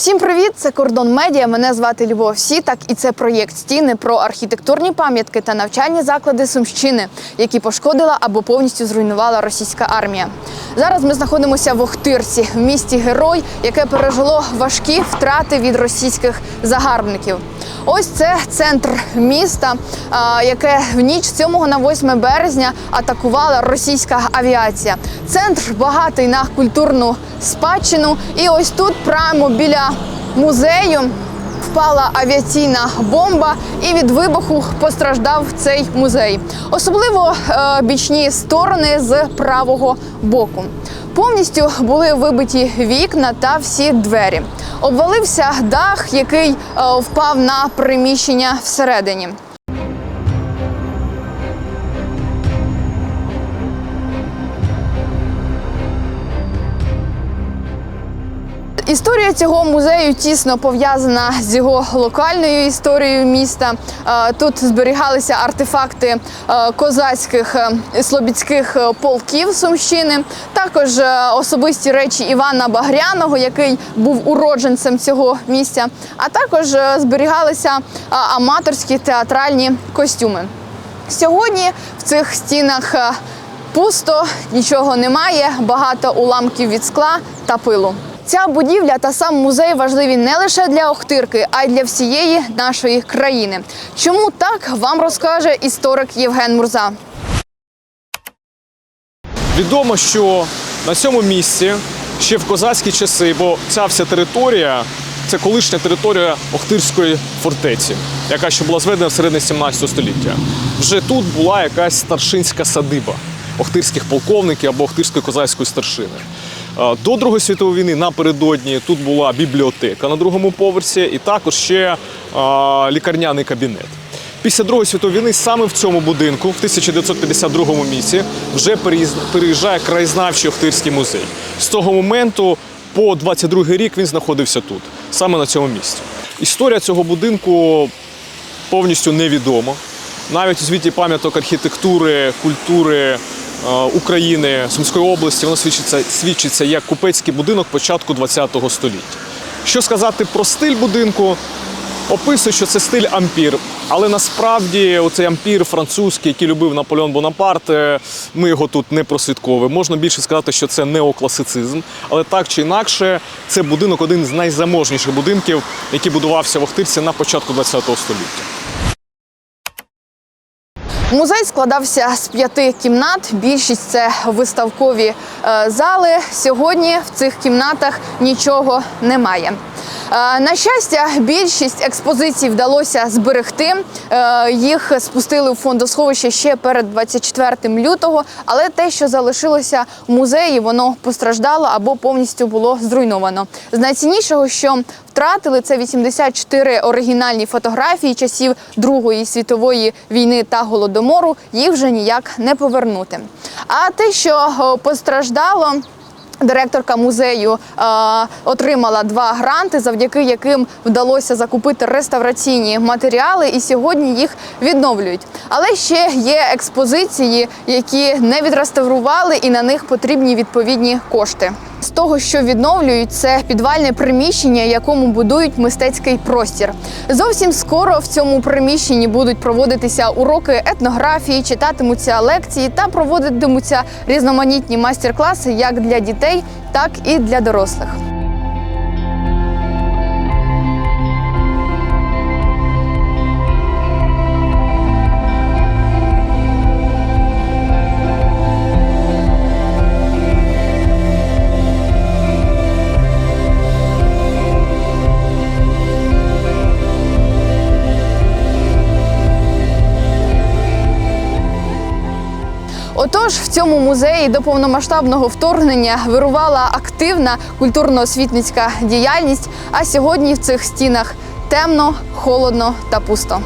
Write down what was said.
Всім привіт! Це кордон медіа. Мене звати Любов Сітак, і це проєкт стіни про архітектурні пам'ятки та навчальні заклади Сумщини, які пошкодила або повністю зруйнувала російська армія. Зараз ми знаходимося в Охтирці, в місті Герой, яке пережило важкі втрати від російських загарбників. Ось це центр міста, яке в ніч з 7 на 8 березня атакувала російська авіація. Центр багатий на культурну спадщину. І ось тут, прямо біля музею, впала авіаційна бомба, і від вибуху постраждав цей музей. Особливо е, бічні сторони з правого боку. Повністю були вибиті вікна та всі двері. Обвалився дах, який е, впав на приміщення всередині. Історія цього музею тісно пов'язана з його локальною історією міста. Е, Тут зберігалися артефакти е, козацьких е, слобідських полків Сумщини, також особисті речі Івана Багряного, який був уродженцем цього місця, а також зберігалися аматорські театральні костюми. Сьогодні в цих стінах пусто, нічого немає, багато уламків від скла та пилу. Ця будівля та сам музей важливі не лише для Охтирки, а й для всієї нашої країни. Чому так вам розкаже історик Євген Мурза. Відомо, що на цьому місці ще в козацькі часи, бо ця вся територія це колишня територія Охтирської фортеці, яка ще була зведена в середині 17 століття. Вже тут була якась старшинська садиба охтирських полковників або охтирської козацької старшини. Е, До Другої світової війни напередодні тут була бібліотека на другому поверсі, і також ще е, лікарняний кабінет. Після Другої світової війни саме в цьому будинку, в 1952 місці, вже переїжджає краєзнавчий Охтирський музей. З того моменту по 22 рік він знаходився тут, саме на цьому місці. Історія цього будинку повністю невідома. Навіть у звіті пам'яток архітектури, культури України, Сумської області, воно свідчиться, свідчиться як купецький будинок початку ХХ століття. Що сказати про стиль будинку? Описують, що це стиль ампір, але насправді оцей ампір французький, який любив Наполеон Бонапарт, е, ми його тут не прослідковуємо. Можна більше сказати, що це неокласицизм, але так чи інакше, це будинок один з найзаможніших будинків, який будувався в Охтирці на початку ХХ століття. Музей складався з п'яти кімнат. Більшість це виставкові е, зали. Сьогодні в цих кімнатах нічого немає. Е, На щастя, більшість експозицій вдалося зберегти. Е, Їх спустили у фондосховище ще перед 24 лютого, але те, що залишилося в музеї, воно постраждало або повністю було зруйновано. З найціннішого, що втратили, це 84 оригінальні фотографії часів Другої світової війни та голодомору. Їх вже ніяк не повернути. А те, що постраждало. Директорка музею е, отримала два гранти, завдяки яким вдалося закупити реставраційні матеріали, і сьогодні їх відновлюють. Але ще є експозиції, які не відреставрували, і на них потрібні відповідні кошти. З того, що відновлюють, це підвальне приміщення, якому будують мистецький простір. Зовсім скоро в цьому приміщенні будуть проводитися уроки етнографії, читатимуться лекції та проводитимуться різноманітні майстер-класи як для дітей, так і для дорослих. Отож, в цьому музеї до повномасштабного вторгнення вирувала активна культурно-освітницька діяльність. А сьогодні в цих стінах темно, холодно та пусто.